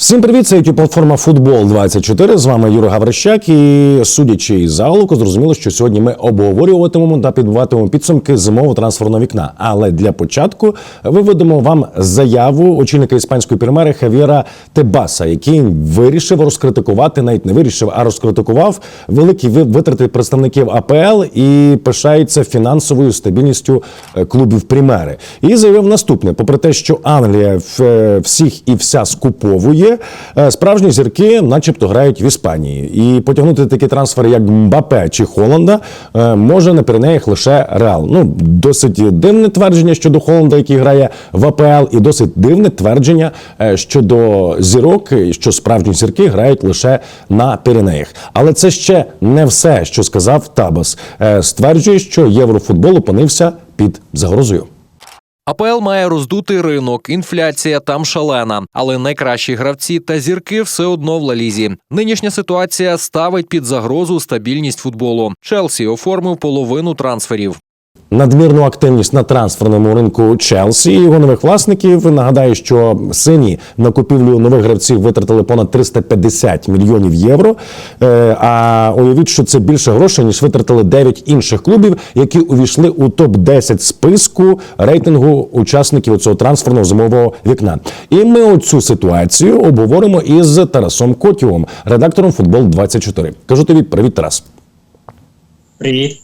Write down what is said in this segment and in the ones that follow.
Всім привіт, це youtube платформа Футбол 24 З вами Юра Гаврищак. І судячи із залуку, зрозуміло, що сьогодні ми обговорюватимемо та підбиватимемо підсумки зимового трансферного вікна. Але для початку виведемо вам заяву очільника іспанської прем'єри Хавіра Тебаса, який вирішив розкритикувати, навіть не вирішив, а розкритикував великі ви- витрати представників АПЛ і пишається фінансовою стабільністю е, клубів Примери. І заявив наступне: попри те, що Англія е, всіх і вся скуповує, е, справжні зірки, начебто, грають в Іспанії. І потягнути такі трансфери, як Мбапе чи Холланда, е, може на Піренеях лише Реал. Ну досить дивне твердження щодо Холланда, який грає в АПЛ, і досить дивне твердження е, щодо зірок, що справжні зірки грають лише на Піренеях. Але це ще не все, що сказав Табас. Стверджує, що єврофутбол опинився під загрозою. АПЛ має роздутий ринок, інфляція там шалена, але найкращі гравці та зірки все одно в лалізі. Нинішня ситуація ставить під загрозу стабільність футболу. Челсі оформив половину трансферів. Надмірну активність на трансферному ринку Челсі і його нових власників. Нагадаю, що сині на купівлю нових гравців витратили понад 350 мільйонів євро. Е, А уявіть, що це більше грошей ніж витратили 9 інших клубів, які увійшли у топ 10 списку рейтингу учасників цього трансферного зимового вікна. І ми оцю ситуацію обговоримо із Тарасом Котівом, редактором футбол 24 Кажу тобі, привіт, Тарас. Привіт.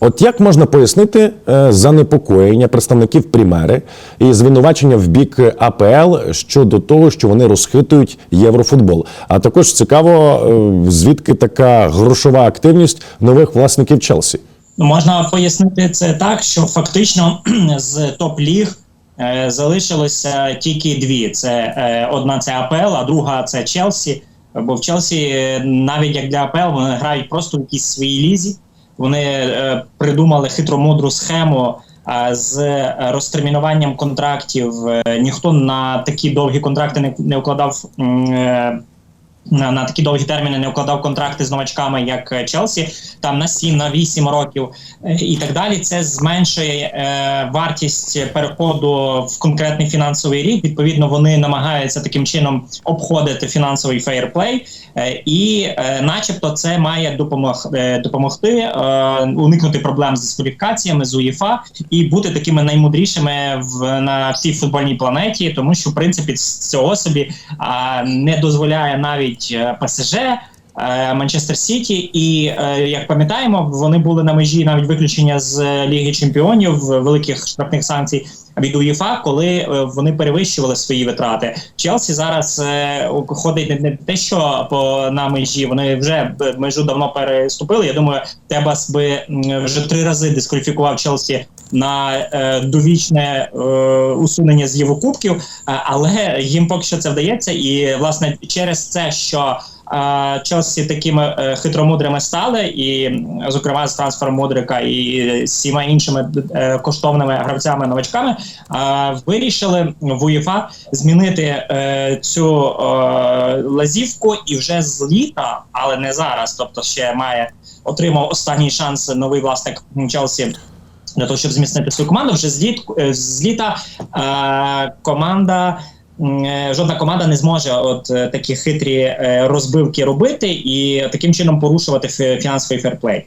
От як можна пояснити е, занепокоєння представників Примери і звинувачення в бік АПЛ щодо того, що вони розхитують єврофутбол? А також цікаво, е, звідки така грошова активність нових власників Челсі? Ну, можна пояснити це так, що фактично з топ-ліг е, залишилося тільки дві: це одна це АПЛ, а друга це Челсі. Бо в Челсі, навіть як для АПЛ, вони грають просто в якійсь своїй лізі. Вони придумали придумали хитромудру схему. е, З е, розтермінуванням контрактів Е, ніхто на такі довгі контракти не, укладав е, на, на такі довгі терміни не укладав контракти з новачками, як е, Челсі, там на 7, на 8 років е, і так далі. Це зменшує е, вартість переходу в конкретний фінансовий рік. Відповідно, вони намагаються таким чином обходити фінансовий фейерплей, е, і, е, начебто, це має допомог, е, допомогти е, уникнути проблем з дискваліфікаціями з УЄФА і бути такими наймудрішими в на всій футбольній планеті, тому що в принципі з цього собі а, не дозволяє навіть е, ПСЖ. е, Манчестер Сіті, і е, як пам'ятаємо, вони були на межі навіть виключення з Ліги Чемпіонів великих штрафних санкцій від УЄФА, коли вони перевищували свої витрати. Челсі зараз ходить не те, що по на межі, вони вже межу давно переступили. Я думаю, Тебас би вже три рази дискваліфікував Челсі на е, довічне е, усунення з Єврокубків, е, але їм поки що це вдається, і власне через це, що е, Челсі такими е, хитромудрими стали, і зокрема з трансфером Модрика і всіма іншими е, коштовними гравцями новачками, е, вирішили в УЄФА змінити е, цю е, лазівку і вже з літа, але не зараз. Тобто ще має отримав останній шанс новий власник Челсі для того, щоб зміцнити свою команду. Вже з, літ, е, з літа е, команда. е, Жодна команда не зможе от е, такі хитрі розбивки робити і таким чином порушувати фі- фінансовий ферплей.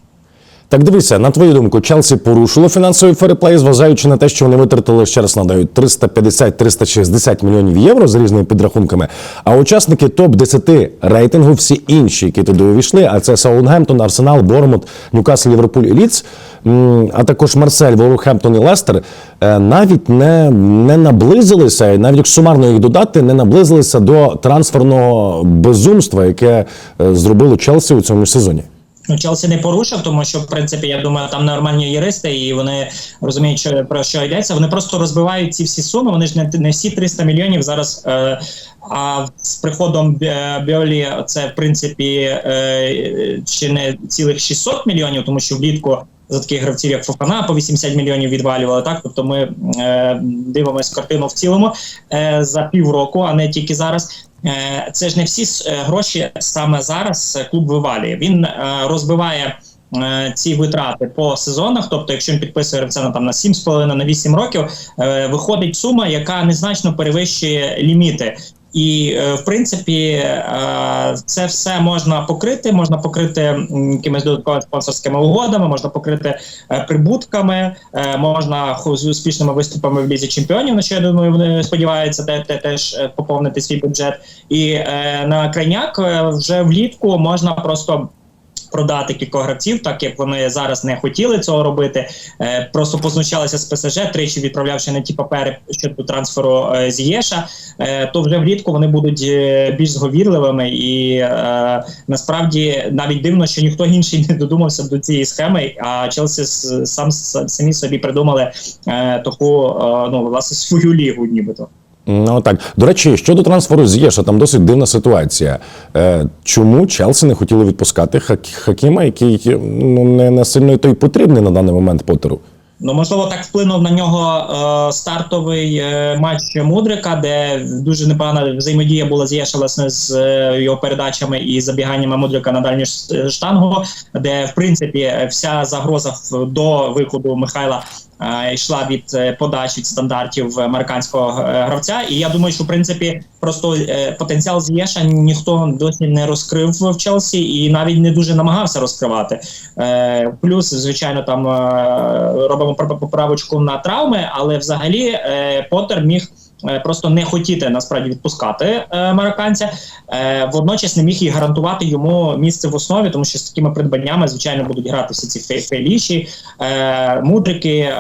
Так дивися, на твою думку, Челсі порушило фінансовий ферплей, зважаючи на те, що вони витратили ще раз нагадаю 350-360 мільйонів євро з різними підрахунками. А учасники топ 10 рейтингу, всі інші, які туди увійшли, а це Саутгемптон, Арсенал, Бормут, Ньюкасл, Ліверпуль і Ліц, а також Марсель, Волверхемптон і Лестер, е, навіть не, не наблизилися, і навіть сумарно їх додати, не наблизилися до трансферного безумства, яке е, зробило Челсі у цьому сезоні. Ну, Челсі не порушив, тому що в принципі я думаю, там нормальні юристи, і вони розуміють, що про що йдеться. Вони просто розбивають ці всі суми. Вони ж не, не всі 300 мільйонів зараз. Е, а з приходом Біолі це в принципі е, чи не цілих 600 мільйонів, тому що влітку за таких гравців, як Фофана, по 80 мільйонів відвалювали. Так, тобто ми е, дивимося картину в цілому е, за півроку, а не тільки зараз. Е, це ж не всі е, гроші саме зараз клуб вивалює. Він е, розбиває е, ці витрати по сезонах. Тобто, якщо він підписує гравця на там на 7,5, на 8 років, е, виходить сума, яка незначно перевищує ліміти. І е, в принципі е, це все можна покрити. Можна покрити якимись додатковими спонсорськими угодами, можна покрити е, прибутками, можна з успішними виступами в лізі чемпіонів. На що я думаю, вони сподіваються те, теж поповнити свій бюджет. І на крайняк вже влітку можна просто. Продати кількох гравців, так як вони зараз не хотіли цього робити, е, просто познущалися з ПСЖ, тричі відправлявши не ті папери щодо трансферу е, з Єша, е, то вже влітку вони будуть більш зговірливими, і насправді навіть дивно, що ніхто інший не додумався до цієї схеми. А Челсі сам самі собі придумали е, таку ну власне свою лігу, нібито. Ну так. До речі, щодо трансферу з Єша, там досить дивна ситуація. Е, чому Челсі не хотіли відпускати Хак- Хакіма, який ну, не, не сильно той потрібний на даний момент Поттеру? Ну, можливо, так вплинув на нього е, стартовий е, матч Мудрика, де дуже непогана взаємодія була власне, з е, його передачами і забіганнями Мудрика на дальню штангу, де в принципі вся загроза до виходу Михайла е, йшла від е, подач від стандартів американського е, гравця. І я думаю, що в принципі просто е, потенціал з'єша ніхто досі не розкрив в Челсі і навіть не дуже намагався розкривати. Е, плюс, звичайно, там е, робимо пр- поправочку на травми, але взагалі е, Поттер міг. Е, Просто не хотіти насправді відпускати е, американця, е, водночас не міг і гарантувати йому місце в основі, тому що з такими придбаннями, звичайно, будуть грати всі ці фей- фейліші, мудрики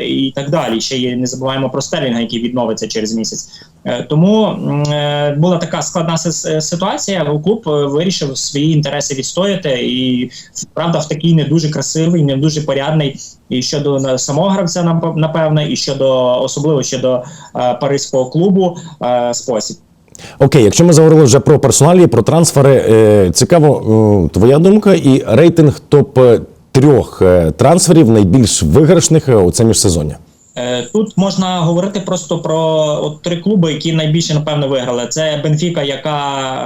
і так далі. Ще є, не забуваємо про Стерлінга, який відновиться через місяць. Е, Тому е, була така складна ситуація. але Клуб е, вирішив свої інтереси відстояти, і правда, в такий не дуже красивий, не дуже порядний і щодо самого гравця, нап- напевне, і щодо особливо щодо е, паризького клубу е, спосіб. Окей, якщо ми заговорили вже про персоналі, про трансфери, е, цікаво, е, твоя думка і рейтинг топ трьох е, трансферів найбільш виграшних е, у це міжсезоння. Е, Тут можна говорити просто про от три клуби, які найбільше напевно виграли. Це Бенфіка, яка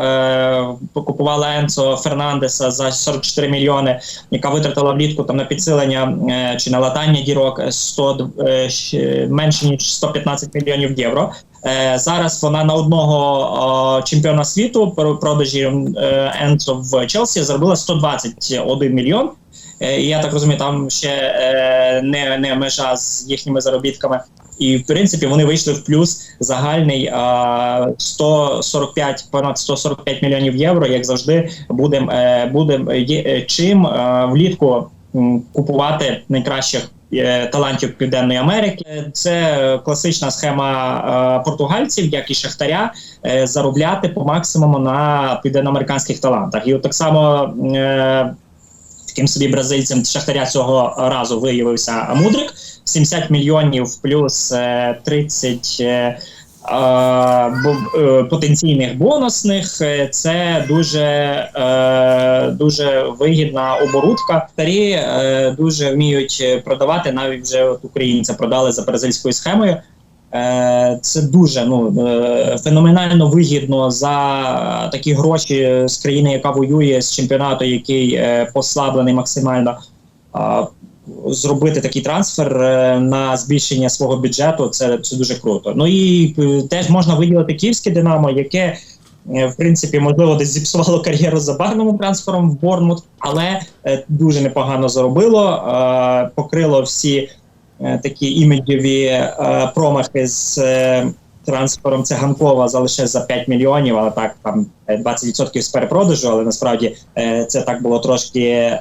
е, покупувала Енцо Фернандеса за 44 мільйони, яка витратила влітку там на підсилення е, чи на латання дірок 100, е, менше ніж 115 мільйонів євро. Е, зараз вона на одного е, чемпіона світу про продажі е, Енцо в Челсі заробила 121 мільйон. Е, І я так розумію, там ще е, не, не межа з їхніми заробітками. І в принципі вони вийшли в плюс загальний а, 145, понад 145 мільйонів євро. Як завжди, будемо будем, е, чим влітку купувати найкращих талантів Південної Америки. Це класична схема португальців, як і Шахтаря, заробляти по максимуму на південноамериканських талантах. І от так само. Таким собі бразильцем Шахтаря цього разу виявився Мудрик. 70 мільйонів плюс е, 30 е, е, е, потенційних бонусних. Це дуже, дуже вигідна оборудка. Старі дуже вміють продавати. Навіть вже от українця продали за бразильською схемою. Е, Це дуже ну е, феноменально вигідно за такі гроші з країни, яка воює з чемпіонату, який е, послаблений максимально. Зробити такий трансфер на збільшення свого бюджету це, це дуже круто. Ну і теж можна виділити київське Динамо, яке в принципі можливо десь зіпсувало кар'єру за барним трансфером в Борнмут, але дуже непогано заробило, покрило всі такі іміджеві е, промахи з е, трансфером Циганкова за лише за 5 мільйонів, але так там е, 20% з перепродажу, але насправді е, це так було трошки е,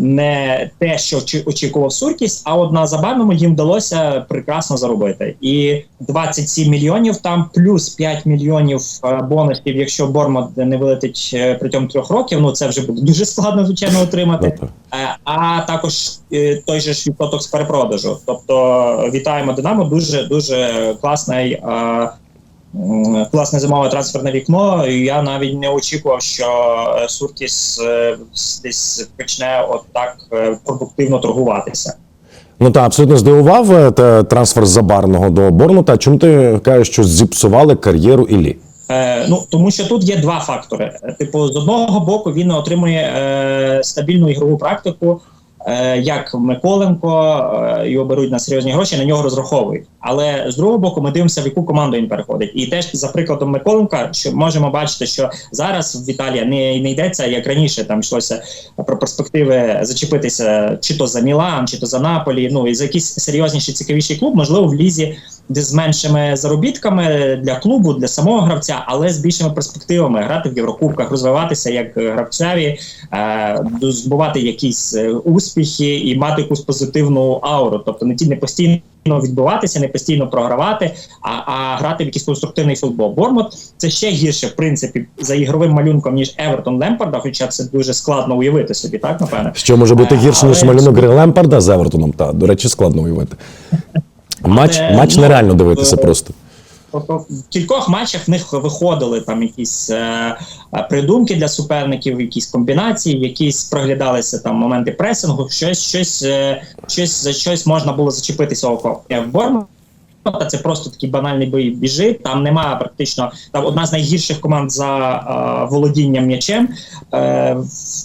не те, що очі- очікував Суркіс, а от на забарному їм вдалося прекрасно заробити. І 27 мільйонів там, плюс 5 мільйонів е, бонусів, якщо Бормот не вилетить е, протягом трьох років. Ну це вже буде дуже складно звичайно отримати. Е, а також е, той же ж відсоток з перепродажу. Тобто вітаємо Динамо. Дуже дуже класний. Е, Класне зимове трансферне вікно. І Я навіть не очікував, що е, Суркіс е, десь почне от так е, продуктивно торгуватися. Ну та абсолютно здивував е, та трансфер Забарного до Борнута. Чому ти кажеш, що зіпсували кар'єру Іллі? Е, ну тому що тут є два фактори. Е, Типу, з одного боку він отримує е, стабільну ігрову практику. Е, як Миколенко е, його беруть на серйозні гроші, на нього розраховують. Але з другого боку, ми дивимося, в яку команду він переходить. І теж за прикладом Миколенка, що можемо бачити, що зараз в Італії не, не йдеться як раніше. Там йшлося про перспективи зачепитися чи то за Мілан, чи то за Наполі. Ну і за якийсь серйозніший, цікавіший клуб, можливо, в лізі, де з меншими заробітками для клубу, для самого гравця, але з більшими перспективами грати в Єврокубках, розвиватися як гравцеві, е, здобувати якісь е, успіхи і мати якусь позитивну ауру, тобто не ті не постійно відбуватися, не постійно програвати, а, а грати в якийсь конструктивний футбол. Бормут це ще гірше, в принципі, за ігровим малюнком ніж Евертон Лемпарда, хоча це дуже складно уявити собі, так напевне. Що може бути Е, гірше, ніж але- малюнок гри Лемпарда з Евертоном? Та, до речі, складно уявити. Матч, матч ну, нереально дивитися е, просто. В кількох матчах в них виходили там якісь е, е, придумки для суперників, якісь комбінації, якісь проглядалися там моменти пресингу, щось, щось, е, щось за щось можна було зачепитися око. Е, В Бормута це просто такий банальний бій біжить. Там немає практично там одна з найгірших команд за е, володінням м'ячем. Е,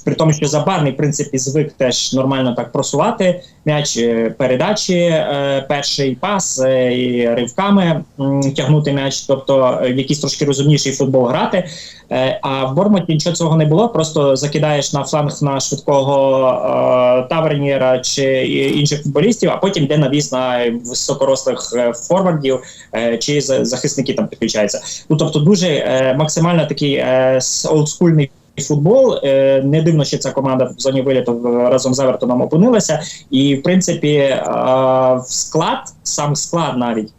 при тому, що Забарний в принципі звик теж нормально так просувати м'яч, е, передачі, е, перший пас е, і ривками м, тягнути м'яч, тобто е, в якийсь трошки розумніший футбол грати. Е, а в Бормуті нічого цього не було. Просто закидаєш на фланг на швидкого е, тавернієра чи інших футболістів, а потім йде навіс на високорослих е, форвардів е, чи захисники там підключаються. Ну тобто, дуже е, максимально такий е, олдскульний. Футбол не дивно, що ця команда в зоні виліту разом з Евертоном опинилася, і в принципі склад, сам склад навіть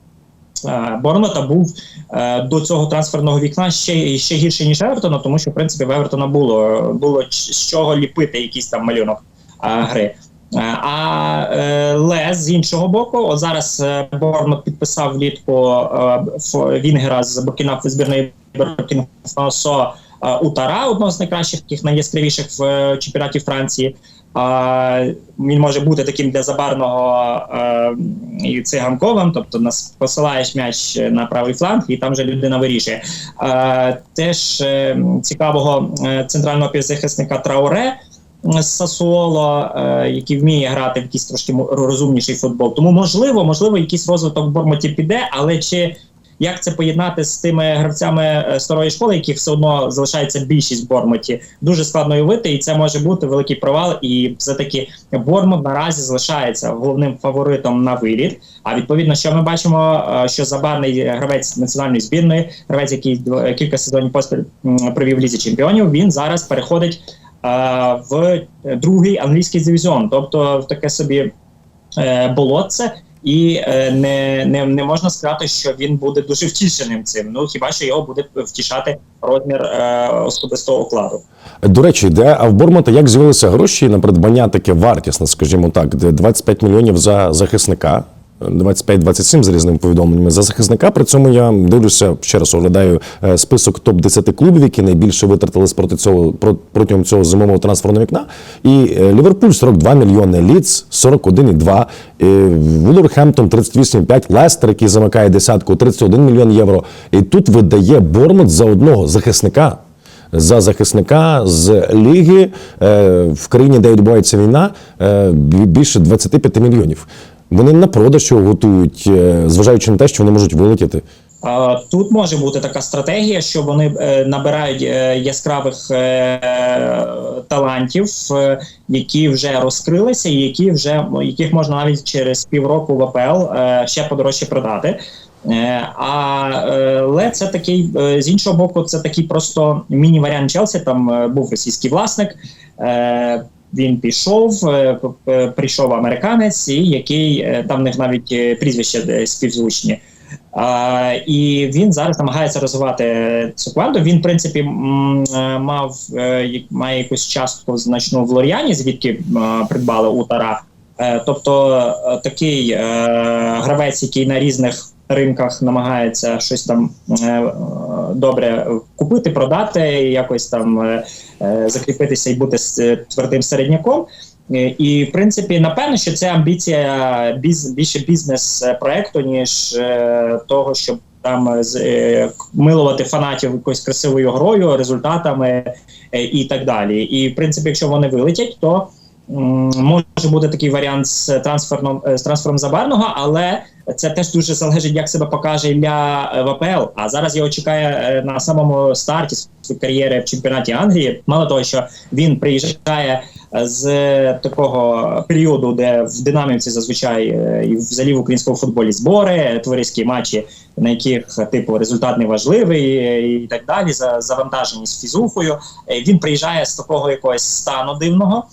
Борнмута був до цього трансферного вікна ще ще гірше ніж Евертона, тому що в принципі в Евертона було було з чого ліпити якийсь там малюнок гри. Е, А е, з іншого боку, от зараз е, Борнмут підписав влітку Вінгера з Буркіна збірної Буркіна Фасо е, Утара, одного з найкращих таких найяскравіших в чемпіонаті Франції. А, він може бути таким для забарного і циганковим, тобто нас посилаєш м'яч на правий фланг, і там вже людина вирішує. Е, теж цікавого центрального півзахисника Трауре з Сасуоло, е, який вміє грати в якийсь трошки розумніший футбол. Тому можливо, можливо, якийсь розвиток в Бормоті піде, але чи як це поєднати з тими гравцями е, старої школи, яких все одно залишається більшість в Бормоті, дуже складно уявити, і це може бути великий провал. І все таки Бормут наразі залишається головним фаворитом на виліт. А відповідно, що ми бачимо, е, що забарний гравець національної збірної, гравець, який кілька сезонів поспіль провів лізі чемпіонів, він зараз переходить в другий англійський дивізіон, тобто в таке собі е, болотце. І е, не, не, не можна сказати, що він буде дуже втішеним цим. Ну хіба що його буде втішати розмір е, особистого окладу? До речі, де а в Бормота як з'явилися гроші на придбання таке вартісне, скажімо так, де 25 мільйонів за захисника. 25-27 за різними повідомленнями за захисника. При цьому я дивлюся ще раз оглядаю е, список топ 10 клубів, які найбільше витратили проти цього протягом цього зимового трансферного вікна. І е, Ліверпуль 42 мільйони, Ліц 41,2, е, Вулверхемптон 38,5, Лестер, який замикає десятку, 31 мільйон євро. І тут видає Бормут за одного захисника за захисника з ліги в країні, де відбувається війна, бі- більше 25 мільйонів. Вони на продаж його готують, е, зважаючи на те, що вони можуть вилетіти. Тут може бути така стратегія, що вони е, набирають е, яскравих талантів, які вже розкрилися, і які вже яких можна навіть через півроку в АПЛ ще подорожче продати. Але це такий з іншого боку, це такий просто міні-варіант Челсі. Там був російський власник. Е, Він пішов, е, п- прийшов американець, і який е, там в них навіть е, прізвища е, співзвучні. А, і він зараз намагається розвивати цю команду. Він, в принципі, е, мав е, має якусь частку значну в Лоріані, звідки е, придбали Утара. Е, тобто е, такий е, гравець, який на різних ринках намагається щось там е, е, добре купити, продати, якось там е, закріпитися і бути твердим середняком. І в принципі, напевно, що це амбіція більше бізнес-проекту, ніж е, того, щоб там милувати фанатів якоюсь красивою грою, результатами і так далі. І в принципі, якщо вони вилетять, то може бути такий варіант з трансфером з трансфером забарного, але це теж дуже залежить, як себе покаже Ілля е, в АПЛ. А зараз його чекає е, на самому старті кар'єри в чемпіонаті Англії. Мало того, що він приїжджає е, з такого періоду, де в динамівці зазвичай і взагалі в українському футболі збори, товариські матчі, на яких типу результат не важливий і так далі. За завантажені з фізухою. Він приїжджає з такого якогось стану дивного.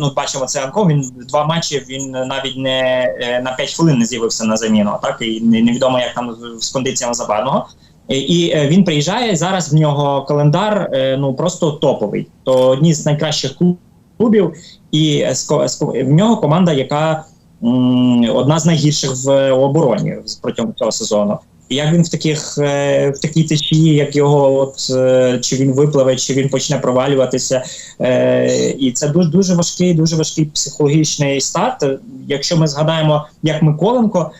Ну, бачимо це Анков. Він два матчі. Він навіть не е, на 5 хвилин не з'явився на заміну. Так і невідомо, як там з кондиціями забарного. І, е, він приїжджає зараз. В нього календар е, ну просто топовий. То одні з найкращих клубів, і е, в нього команда, яка одна з найгірших в обороні протягом цього сезону. Як він в таких е, в такій течії, як його, от е, чи він випливе, чи він почне провалюватися, Е, і це дуже дуже важкий, дуже важкий психологічний старт. Якщо ми згадаємо, як Миколенко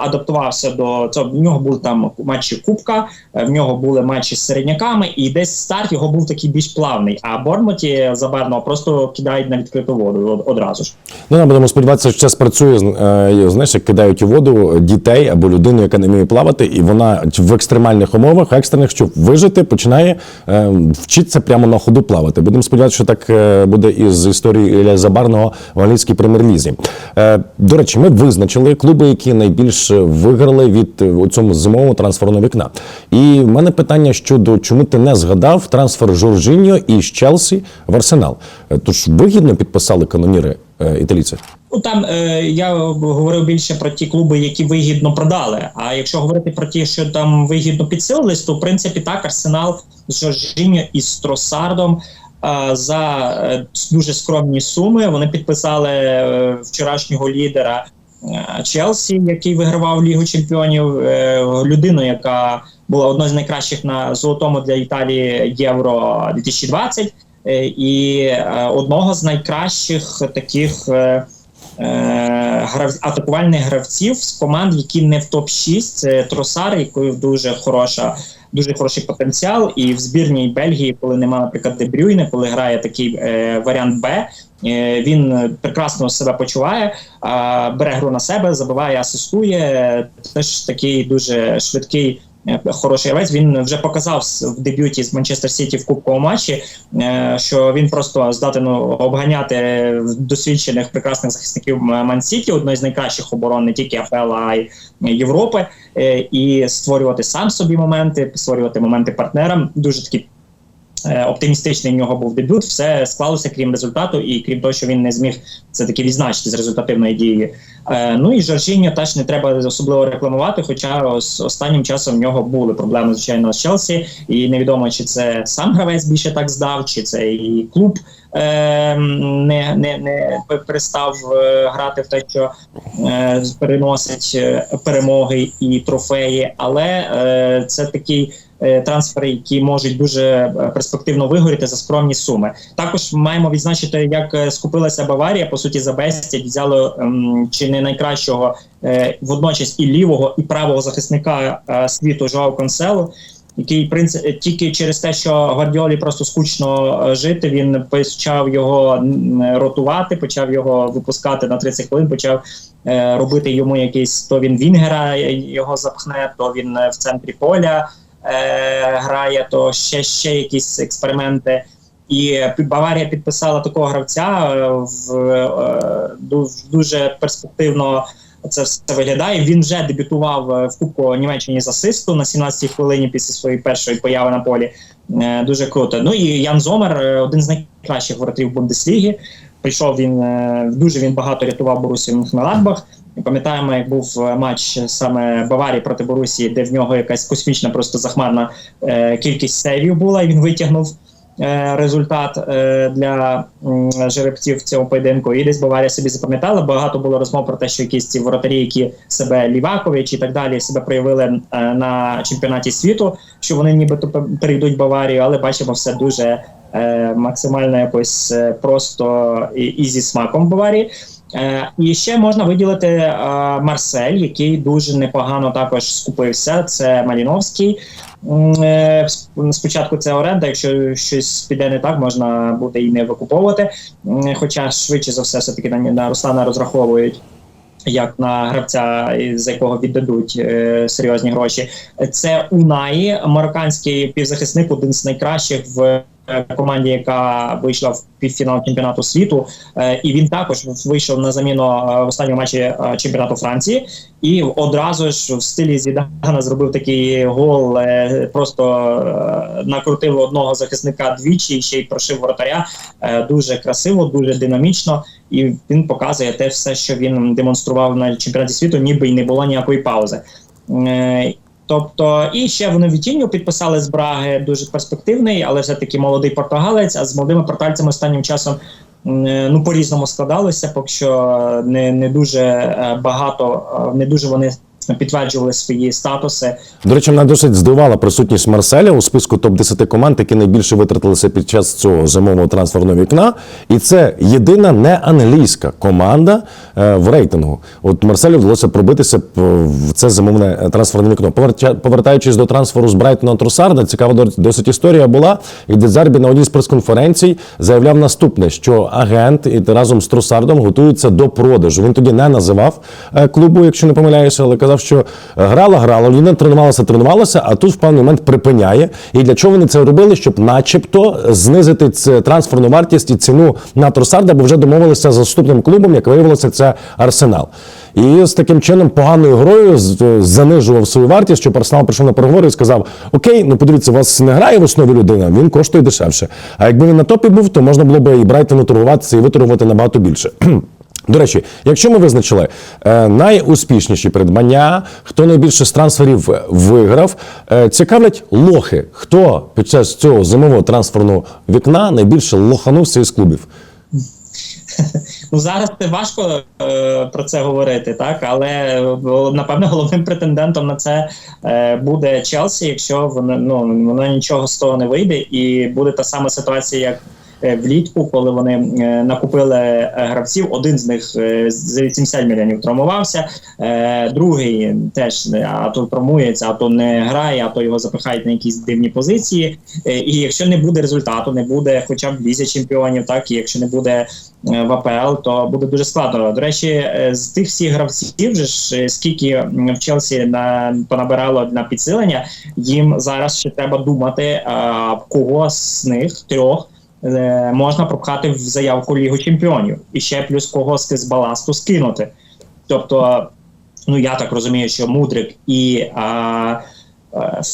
адаптувався до цього, в нього були там матчі Кубка, е, в нього були матчі з середняками, і десь старт його був такий більш плавний. А Бормоті забарного просто кидають на відкриту воду одразу ж. Ну, нам будемо сподіватися, що це спрацює. е, Знаєш, як кидають у воду дітей або людину, яка не вміє плавати, і вона в екстремальних умовах, екстрених, щоб вижити, починає е, вчитися прямо на ходу плавати. Будемо сподіватися, що так е, буде і з історією Ілля Забарного в англійській прем'єр-лізі. Е, До речі, ми визначили клуби, які найбільше виграли від е, у цьому зимового трансферного вікна. І в мене питання щодо чому ти не згадав трансфер Жоржіньо із Челсі в Арсенал. Е, Тож вигідно підписали каноніри е, італійці. Ну там е, я говорив більше про ті клуби, які вигідно продали. А якщо говорити про ті, що там вигідно підсилились, то в принципі так Арсенал з Жоржіньо і з Тросардом. За дуже скромні суми вони підписали вчорашнього лідера Челсі, який вигравав Лігу Чемпіонів, е, людину, яка була одною з найкращих на золотому для Італії Євро 2020, е, і е, одного з найкращих таких. Грав... атакувальних гравців з команд, які не в топ-6. Це Тросар, який дуже хороша, дуже хороший потенціал. І в збірній Бельгії, коли немає, наприклад, Дебрюйне, коли грає такий е, варіант Б, е, він прекрасно себе почуває, е, бере гру на себе, забиває, асистує. Теж такий дуже швидкий. Е, Хороший гравець, він вже показав в дебюті з Манчестер Сіті в кубковому матчі, е, що він просто здатен обганяти досвідчених прекрасних захисників Ман Сіті, одної з найкращих оборон не тільки АПЛ, а й Європи, е, і створювати сам собі моменти, створювати моменти партнерам. Дуже такі оптимістичний в нього був дебют. Все склалося крім результату, і крім того, що він не зміг це таки відзначити з результативної дії. Е, ну і Жоржіньо теж не треба особливо рекламувати. Хоча ос- останнім часом в нього були проблеми звичайно з Челсі, і невідомо чи це сам гравець більше так здав, чи це і клуб. е, Не, не, не перестав е, грати в те, що е, переносить е, перемоги і трофеї, але е, це такий е, трансфери, які можуть дуже е, перспективно вигоріти за скромні суми. Також маємо відзначити, як е, скупилася Баварія, по суті, за безцять взяли ем, чи не найкращого е, водночас і лівого, і правого захисника е, світу Жоао Консело. Який в принципі тільки через те, що Гвардіолі просто скучно е, жити, він почав його ротувати, почав його випускати на 30 хвилин, почав е, робити йому якийсь то він Вінгера е, його запхне, то він е, в центрі поля е, грає, то ще ще якісь експерименти. І Баварія підписала такого гравця е, в е, дуже перспективно. Це все виглядає. Він вже дебютував е, в Кубку Німеччині з асисту на 17-й хвилині після своєї першої появи на полі. Е, Дуже круто. Ну і Ян Зомер, один з найкращих воротарів Бундесліги. Прийшов він е, дуже він багато рятував Борусію Мюнхенгладбах. І Пам'ятаємо, як був е, матч саме Баварії проти Борусії, де в нього якась космічна, просто захмарна е, кількість сейвів була, і він витягнув результат для жеребців в цьому поєдинку. І десь Баварія собі запам'ятала. Багато було розмов про те, що якісь ці воротарі, які себе Лівакович і так далі, себе проявили на чемпіонаті світу, що вони нібито пе- перейдуть Баварію, але бачимо все дуже е, максимально якось е, просто і, і зі смаком Баварії. Е, і ще можна виділити е, Марсель, який дуже непогано також скупився. Це Маліновський. Е, Спочатку це оренда. Якщо щось піде не так, можна буде і не викуповувати. М, Хоча швидше за все, все таки на, на Руслана розраховують. Як на гравця, з якого віддадуть е, серйозні гроші, це Унаї, марокканський півзахисник, один з найкращих в е, команді, яка вийшла в півфінал чемпіонату світу. Е, і він також вийшов на заміну е, в останньому матчі е, чемпіонату Франції. І одразу ж в стилі Зідана зробив такий гол, е, просто е, накрутив одного захисника двічі ще й прошив воротаря. Е, Дуже красиво, дуже динамічно. І він показує те все, що він демонстрував на чемпіонаті світу, ніби й не було ніякої паузи. Тобто, і ще вони Вітінню підписали з Браги дуже перспективний, але все-таки молодий португалець. А з молодими португальцями останнім часом е, ну по-різному складалося, поки що не, не дуже е, багато, е, не дуже вони підтверджували свої статуси. До речі, мене досить здивувала присутність Марселя у списку топ-10 команд, які найбільше витратилися під час цього зимового трансферного вікна. І це єдина не англійська команда е, в рейтингу. От Марселю вдалося пробитися в це зимовне е, трансферне вікно. Повертаючись до трансферу з Брайтона Трусарда, цікава досить історія була. І Дезарбі на одній з прес-конференцій заявляв наступне, що агент і разом з Трусардом готуються до продажу. Він тоді не називав е, клубу, якщо не помиляюся, але казав, що грала, грала, людина тренувалася, тренувалася, а тут в певний момент припиняє. І для чого вони це робили? Щоб, начебто, знизити трансферну вартість і ціну на Тросарда, бо вже домовилися з наступним клубом, як виявилося, це Арсенал. І з таким чином поганою грою занижував свою вартість, щоб Арсенал прийшов на переговори і сказав: Окей, ну подивіться, у вас не грає в основі людина, він коштує дешевше. А якби він на топі був, то можна було б і Брайтону торгуватися і виторгувати набагато більше. До речі, якщо ми визначили е, найуспішніші придбання, хто найбільше з трансферів виграв, е, цікавлять лохи. Хто під час цього зимового трансферного вікна найбільше лоханувся із клубів? Ну зараз це важко е, про це говорити, так але е, напевно головним претендентом на це е, буде Челсі, якщо воно ну воно нічого з того не вийде, і буде та сама ситуація, як. Е, Влітку, коли вони е, накупили е, гравців, один з них за 80 мільйонів травмувався, другий теж а то травмується, а то не грає, а то його запихають на якісь дивні позиції. І якщо не буде результату, не буде хоча б лізі чемпіонів, так і якщо не буде в АПЛ, то буде дуже складно. До речі, з тих всіх гравців, же ж скільки в Челсі на понабирало на підсилення, їм зараз ще треба думати, а, кого з них трьох. Е, Можна пропхати в заявку Лігу Чемпіонів і ще плюс когось з баласту скинути. Тобто, ну я так розумію, що Мудрик і е,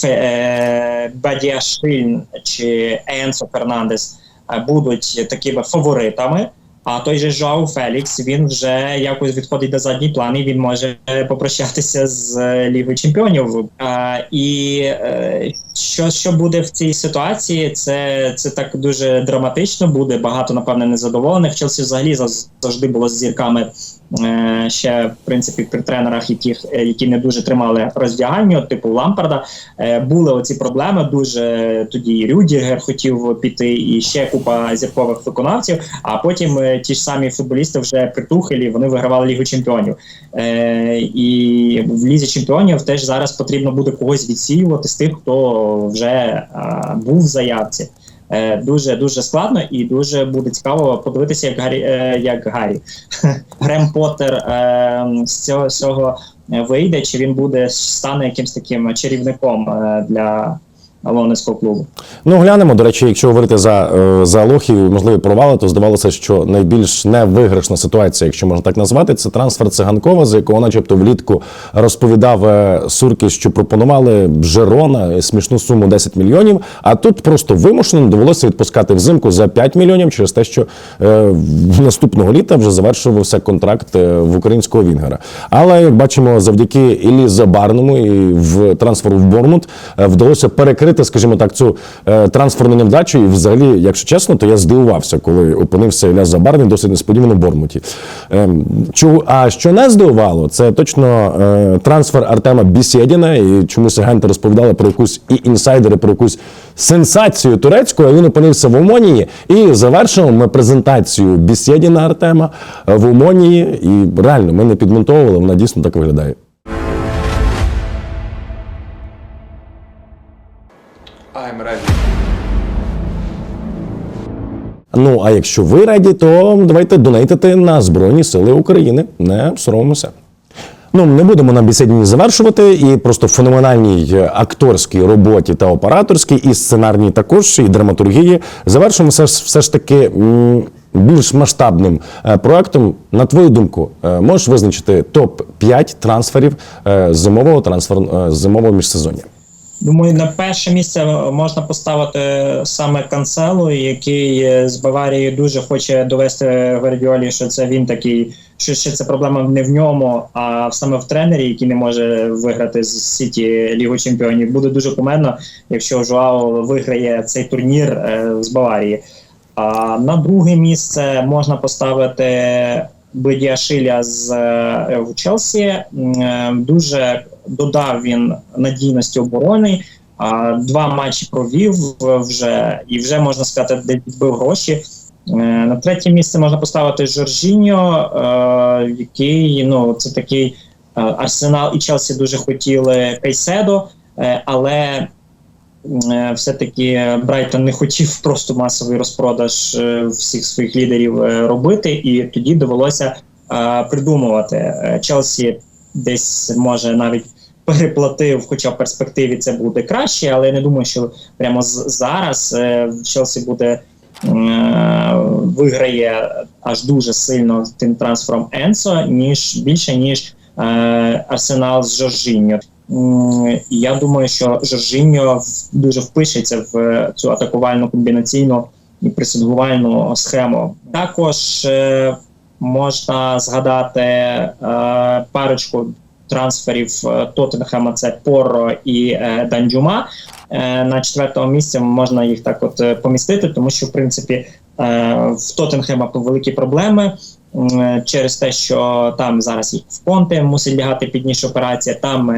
е, Бадіашвіль чи Енсо Фернандес е, будуть такими фаворитами. А той же Жоау Фелікс він вже якось відходить до задній план, він може попрощатися з е, Лігою Чемпіонів. А, і е, що, що буде в цій ситуації, це, це так дуже драматично. Буде багато, напевне, незадоволених. Челсі взагалі зав- завжди було з зірками ще в принципі при тренерах, яких е, які не дуже тримали роздягання, типу Лампарда. Е, були оці проблеми. Дуже тоді і Рюдігер хотів піти, і ще купа зіркових виконавців. А потім е, ті ж самі футболісти вже притухилі, вони вигравали Лігу Чемпіонів. Е, і в лізі чемпіонів теж зараз потрібно буде когось відсіювати з тих, хто вже був в заявці. Е, дуже дуже складно і дуже буде цікаво подивитися, як Гаррі, е, як Гаррі. Грем Поттер е, з цього всього вийде, чи він буде стане якимсь таким чарівником для лондонського клубу. Ну, глянемо. До речі, якщо говорити за, е, за лохи і можливі провали, то здавалося, що найбільш невиграшна ситуація, якщо можна так назвати, це трансфер циганкова, за якого, начебто, влітку розповідав е, Сурки, що пропонували Жерона смішну суму 10 мільйонів. А тут просто вимушено довелося відпускати взимку за 5 мільйонів через те, що е, наступного літа вже завершувався контракт е, в українського Вінгера. Але як бачимо, завдяки Іллі Забарному і в трансферу в Бормут е, вдалося перекрити пережити, скажімо так, цю е, трансферну невдачу. І взагалі, якщо чесно, то я здивувався, коли опинився Ілля Забарний досить несподівано в Бормуті. Е, чу, а що не здивувало, це точно е, трансфер Артема Бісєдіна. І чомусь агенти розповідали про якусь і інсайдери про якусь сенсацію турецьку. А він опинився в Омонії. І завершимо ми презентацію Бісєдіна Артема е, в Омонії. І реально ми не підмонтовували, вона дійсно так виглядає. Ready. Ну а якщо ви раді, то давайте донейтити на Збройні Сили України. Не соромимося. Ну, не будемо на бесіді завершувати, і просто феноменальній е, акторській роботі та операторській, і сценарній також, і драматургії завершимо все все ж таки більш масштабним е, проектом. На твою думку, е, можеш визначити топ 5 трансферів зимового трансфер зимового міжсезоння? Думаю, на перше місце можна поставити саме Канцелу, який е, з Баварії дуже хоче довести Гвардіолі, що це він такий, що ще це проблема не в ньому, а саме в тренері, який не може виграти з Сіті Лігу Чемпіонів. Буде дуже кумедно, якщо Жуао виграє цей турнір е, з Баварії. А на друге місце можна поставити Бедіашиля з е, в Челсі. Дуже додав він надійності оборони. А, Два матчі провів вже і вже можна сказати, де відбив гроші. Е, На третє місце можна поставити Жоржіньо, е, який ну це такий е, Арсенал і Челсі дуже хотіли Кайседо, е, але все-таки Брайтон не хотів просто масовий розпродаж всіх своїх лідерів робити, і тоді довелося придумувати. Челсі десь може навіть переплатив, хоча в перспективі це буде краще, але я не думаю, що прямо зараз е, в Челсі буде. е, Виграє аж дуже сильно тим трансфером Енсо, ніж більше ніж е, Арсенал з Жоржіньо. Я думаю, що Жоржіньо дуже впишеться в цю атакувальну комбінаційну і пресингувальну схему. Також е, можна згадати е, парочку трансферів е, Тоттенхема це Порро і е, Данджума. Е, на четвертому місці можна їх так от помістити, тому що в принципі в Тоттенхема великі проблеми. Через те, що там зараз і в Конте мусить лягати під ніж операція, там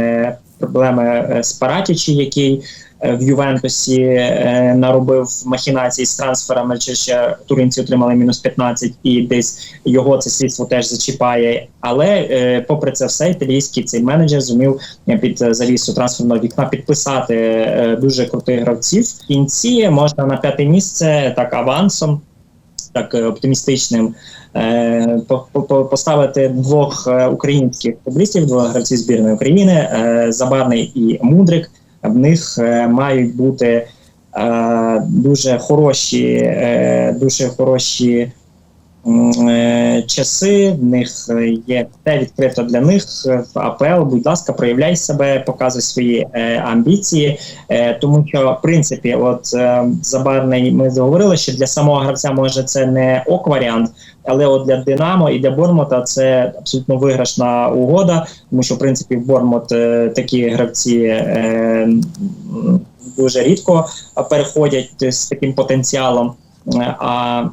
проблеми е, з Паратічі, який е, в Ювентусі е, наробив махінації з трансферами, чи ще туринці отримали мінус 15, і десь його це слідство теж зачіпає. Але попри це все, італійський цей менеджер зумів під завісу трансферного вікна підписати дуже крутих гравців. В кінці можна на п'яте місце так авансом, так е, оптимістичним. е, по- по- по- Поставити двох е, українських футболістів, двох гравців збірної України, е, Забарний і Мудрик. В них мають бути дуже хороші, дуже хороші часи. В них е, є те відкрито для них е, в АПЛ. Будь ласка, проявляй себе, показуй свої е, амбіції. Е, тому що, в принципі, от е, Забарний, ми заговорили, що для самого гравця може це не ок варіант, але от для Динамо і для Бормута це абсолютно виграшна угода, тому що в принципі в Бормут е, такі гравці е, дуже рідко е, переходять з таким потенціалом. Е, А е,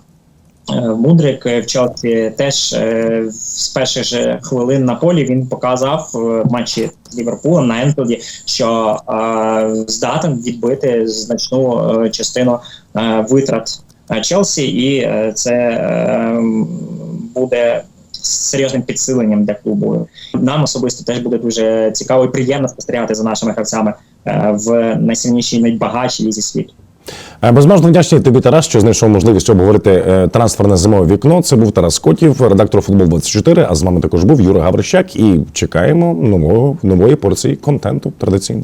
Мудрик е, в Челсі теж е, з перших же хвилин на полі він показав е, в матчі з на Енфілді, що е, здатен відбити значну е, частину е, витрат е, Челсі, і е, це е, буде серйозним підсиленням для клубу. Нам особисто теж буде дуже цікаво і приємно спостерігати за нашими гравцями е, в найсильнішій, найбагатшій лізі світу. Е, Безмежно вдячний тобі, Тарас, що знайшов можливість обговорити е, трансферне зимове вікно. Це був Тарас Котів, редактор футбол 24 А з вами також був Юра Гаврищак. І чекаємо нового нової порції контенту традиційно.